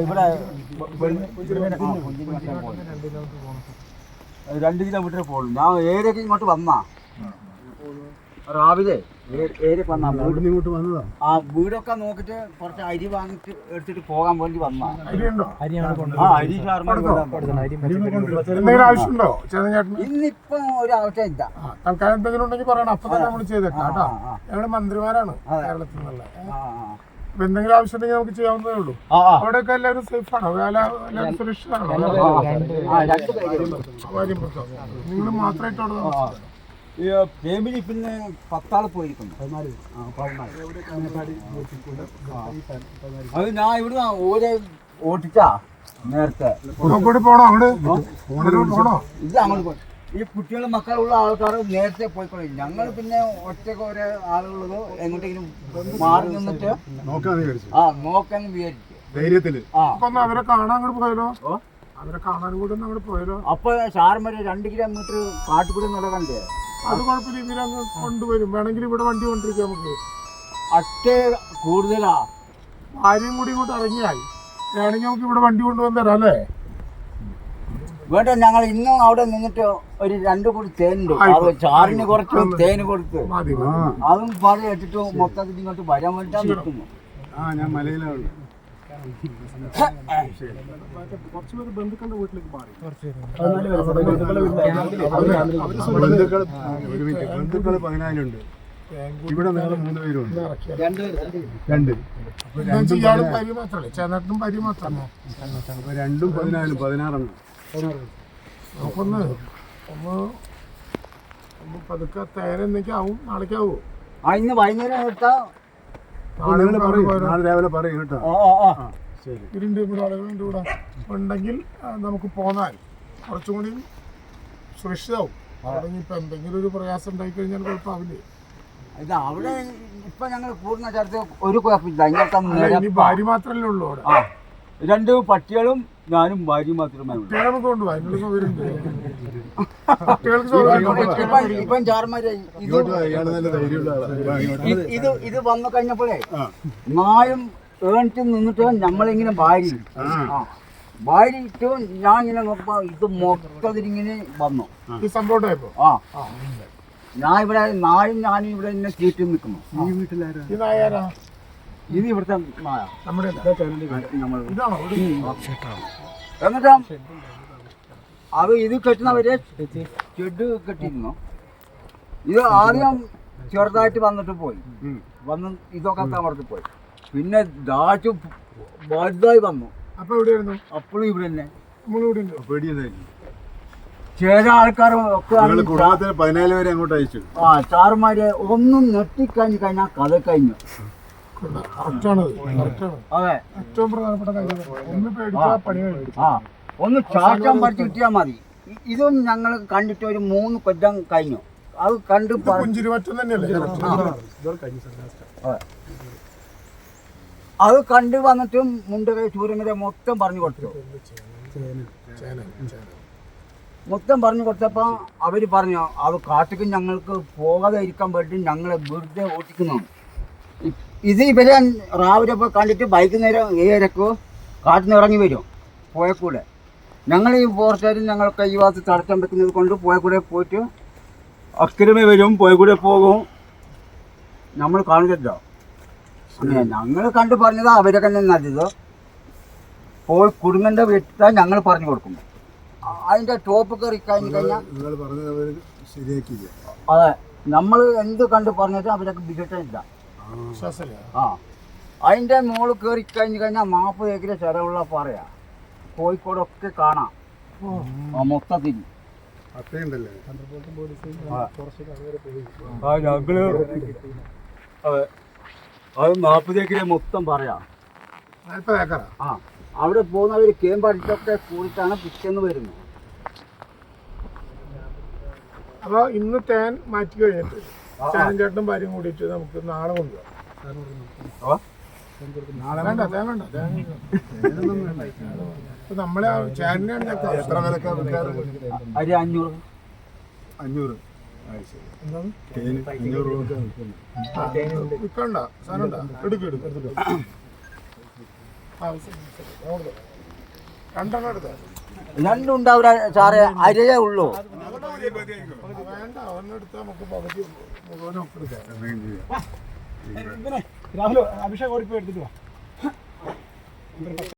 ഇവിടെ രണ്ട് കിലോമീറ്റർ പോകുള്ളൂ ഞാൻ ഏരിയക്ക് ഇങ്ങോട്ട് വന്നാ. രാവിലെ വന്നാ. ഇങ്ങോട്ട് വന്നതാ? ആ വീടൊക്കെ നോക്കിട്ട് കുറച്ച് അരി വാങ്ങിട്ട് എടുത്തിട്ട് പോകാൻ വേണ്ടി വന്നാ. അരി എന്തെങ്കിലും ആവശ്യമുണ്ടോ ഇന്നിപ്പം ഒരു ആവശ്യം ഇല്ല തൽക്കാലം എന്തെങ്കിലും ഉണ്ടെങ്കിൽ പറയണം. അപ്പൊ തന്നെ നമ്മൾ ചെയ്തേക്കാം കേട്ടോ. ഞങ്ങൾ മന്ത്രിമാരാണ് കേരളത്തിൽ നിന്നുള്ള. എന്തെങ്കിലും ആവശ്യമുണ്ടെങ്കിൽ നമുക്ക് ചെയ്യാവുന്നതേ ഉള്ളൂ. അവിടെയൊക്കെ എല്ലാവരും സേഫ് ആണ്? വേല എല്ലാവരും സുരക്ഷിതമാണ് ആ, രണ്ട് പേര്. നിങ്ങൾ മാത്രമായിട്ട് അവിടെ ആ, ആ. ഈ ഫാമിലി പിന്നെ പത്താൾ പോയിരിക്കുന്നു. അത് ഞാൻ ഇവിടെ ഓരോ ഓട്ടിച്ചാ നേരത്തെ. പോണോ അങ്ങോട്ട് പോണോ? ഇത് അങ്ങോട്ട് പോയി ഈ കുട്ടികളും മക്കളുള്ള ആൾക്കാർ നേരത്തെ പോയിക്കൊള്ളി ഞങ്ങൾ പിന്നെ ഒറ്റയ്ക്ക് ഒരേ ആളുകളോ എങ്ങോട്ടെങ്കിലും മാറി നിന്നിട്ട് ആ നോക്കാൻ വിചാരിച്ചു. ധൈര്യത്തിൽ. അവരെ കാണാൻ അങ്ങോട്ട് പോയാലോ? ഓ? അവരെ കാണാൻ കൂടെ അങ്ങോട്ട് പോയാലോ? അപ്പൊ ഷാർമര രണ്ട് കിലോമീറ്റർ കാട്ടുകൂടി നടക്കണ്ടേ അത് കുഴപ്പമില്ല ഇങ്ങനെ അങ്ങ് കൊണ്ടുവരും. വേണമെങ്കിൽ ഇവിടെ വണ്ടി കൊണ്ടിരിക്കാം നമുക്ക്. അട്ടേ കൂടുതലാ? ഭാര്യയും കൂടി ഇങ്ങോട്ട് ഇറങ്ങിയായി വേണമെങ്കിൽ നമുക്ക് ഇവിടെ വണ്ടി കൊണ്ടുവന്ന് തരാം അല്ലേ? വേണ്ട ഞങ്ങൾ ഇന്നും അവിടെ നിന്നിട്ട് ഒരു രണ്ടു കൂടി തേനുണ്ട്. അത് ചാറിന് കുറച്ച് തേന് കൊടുത്ത്. അതും പാടി ഇട്ടിട്ട് മൊത്തത്തിൽ ഇങ്ങോട്ട് വരാൻ വേണ്ടി നിൽക്കുന്നു. ആ ഞാൻ മലയിലാണ്. ബന്ധുക്കളുടെ വീട്ടിലേക്ക് മാറി ബന്ധുക്കൾ ഇവിടെ നിങ്ങൾ മൂന്ന് പേരുണ്ട് രണ്ട് ഇയാൾ പരി മാത്രമോ രണ്ടും പതിനാലും പതിനാറെണ്ണം. നമുക്കൊന്ന് ഒന്ന്. ഒന്ന് പതുക്കെ തേനെന്നേക്ക് ആവും. നാളേക്ക് ആവോ? ആ ഇന്ന് വൈകുന്നേരം എടുത്താ നാളെ പറയും നാളെ രാവിലെ പറയും കേട്ടോ. ശരി. ഇരുണ്ട് ഇവിടെ ആളുകളുണ്ട് ഇവിടെ. ഉണ്ടെങ്കിൽ നമുക്ക് പോന്നാൽ കുറച്ചും കൂടി സുരക്ഷിതാവും. അവിടെ എന്തെങ്കിലും ഒരു പ്രയാസം ഉണ്ടായി കഴിഞ്ഞാൽ കുഴപ്പമാവില്ലേ? ഇത് അവിടെ ഇപ്പൊ ഞങ്ങൾ പൂർണ ചേർത്ത് ഒരു കുഴപ്പമില്ല. ഇങ്ങനത്തെ. ഭാര്യ മാത്രമല്ലേ ഉള്ളൂ അവിടെ. രണ്ട് പട്ടികളും ഞാനും ഭാര്യയും മാത്രമേ ഉള്ളൂ. ഇത് ഇത് വന്നു കഴിഞ്ഞപ്പോഴേ നായും ഏണിട്ട് നിന്നിട്ട് നമ്മളിങ്ങനെ ഭാര്യ ഭാര്യ ഇട്ടും ഞാൻ ഇങ്ങനെ നോക്കുമ്പോ ഇത് മൊത്തതിരിങ്ങനെ വന്നു. ആ. ഞാൻ ഇവിടെ നായും ഞാനും ഇവിടെ ഇങ്ങനെ ചീറ്റി നിൽക്കുന്നു. ഈ വീട്ടിലാരാ ഈ നായാരാ? ഇത് ഇവിടുത്തെ നമ്മുടെ? എന്നിട്ടാ അത് ഇത് കെട്ടുന്നവരെ ഷെഡ് കെട്ടിയിരുന്നു. ഇത് ആദ്യം ചെറുതായിട്ട് വന്നിട്ട് പോയി. വന്ന് ഇതൊക്കെ തമർത്ത് പോയി. പിന്നെ ദാറ്റ് വലുതായി വന്നു. അപ്പൊ എവിടെയായിരുന്നു? അപ്പോഴും ഇവിടെ തന്നെ. ചേര ചില ആൾക്കാരും ഒക്കെ പതിനാല് പേരെ അങ്ങോട്ട് അയച്ചു. ആ ചാറുമാര് ഒന്നും നെട്ടിക്കഴിഞ്ഞ് കഴിഞ്ഞാൽ കഥ കഴിഞ്ഞു. കറക്റ്റാണത് കറക്റ്റാണ്. അതെ. ഏറ്റവും പ്രധാനപ്പെട്ട കാര്യം ഒന്ന് പേടിച്ചാൽ പണി കഴിഞ്ഞു. ആ. ഒന്ന് ചാറ്റം പഠിച്ച് കിട്ടിയാൽ മതി. ഇതും ഞങ്ങൾ കണ്ടിട്ട് ഒരു മൂന്ന് കൊല്ലം കഴിഞ്ഞു. അത് കണ്ട് തന്നെയല്ലേ? അതെ. കണ്ടു വന്നിട്ടും മുണ്ടകൈ സൂര്യമര മൊത്തം പറഞ്ഞു കൊടുത്തു. മൊത്തം പറഞ്ഞു കൊടുത്തപ്പോൾ അവർ പറഞ്ഞു അത് കാട്ടിക്ക് ഞങ്ങൾക്ക് പോകാതെ ഇരിക്കാൻ വേണ്ടി ഞങ്ങളെ വെറുതെ ഓട്ടിക്കുന്നു ഇത് ഇവരെ രാവിലെ പോയി കണ്ടിട്ട് വൈകുന്നേരം ഏഴരക്ക് കാട്ടിൽ നിന്ന് ഇറങ്ങി വരും പോയക്കൂടെ. ഞങ്ങൾ ഈ ഫോറസ്റ്റുകാരും ഞങ്ങൾക്ക് ഈ ഭാഗത്ത് തടസ്സം വെക്കുന്നത് കൊണ്ട് പോയക്കൂടെ പോയിട്ട് അക്രമി വരും പോയക്കൂടെ പോകും. നമ്മൾ കാണില്ലല്ലോ അങ്ങനെ ഞങ്ങൾ കണ്ടു പറഞ്ഞത് അവരൊക്കെ തന്നെ നല്ലത്. പോയി കുടുങ്ങന്റെ വീട്ടിൽ ഞങ്ങൾ പറഞ്ഞു കൊടുക്കും അതിന്റെ ടോപ്പ് കയറി കഴിഞ്ഞ് കഴിഞ്ഞാൽ അതെ നമ്മൾ എന്ത് കണ്ട് പറഞ്ഞിട്ട് അവരൊക്കെ വിശ്വാസമില്ല ആ. അതിന്റെ മോൾ കേറി കഴിഞ്ഞു കഴിഞ്ഞാൽ നാൽപ്പത് ഏക്കർ ചെലവുള്ള പറയാ. കോഴിക്കോടൊക്കെ കാണാം. ആ മൊത്തത്തിൽ. ആ. ഞങ്ങൾ അതെ. അത് നാൽപ്പത് ഏക്കർ മൊത്തം പറയാ. ആ. അവിടെ പോകുന്നവർ കേമ്പടിച്ചൊക്കെ കൂടിയിട്ടാണ് പിറ്റേന്ന് വരുന്നത്. അപ്പൊ ഇന്ന് തേൻ മാറ്റി കഴിഞ്ഞിട്ട് ചേനും ചേട്ടനും ഭാര്യയും കൂടിയിട്ട് നമുക്ക് നാളെ കൊണ്ടുപോകാം? നാളെ വേണ്ട തേൻ വേണ്ട തേൻ ഇപ്പൊ നമ്മളെ ഞങ്ങൾക്ക് എത്ര വിലക്കാ വിൽക്കാറ് അരി അഞ്ഞൂറ്. അഞ്ഞൂറ്. ആ, ശരി. തേന് അഞ്ഞൂറ് രൂപ വിൽക്കുന്നു. വിൽക്കണ്ട സാധനം ഉണ്ടോ എടുക്കും എടുക്കും. രണ്ടെണ്ണം എടുത്തേ സാറേ. അരിയേ ഉള്ളൂ. ഒന്നെടുത്താൽ നമുക്ക് അഭിഷേക് ഓടിപ്പോയി എടുത്തിട്ട് വാ.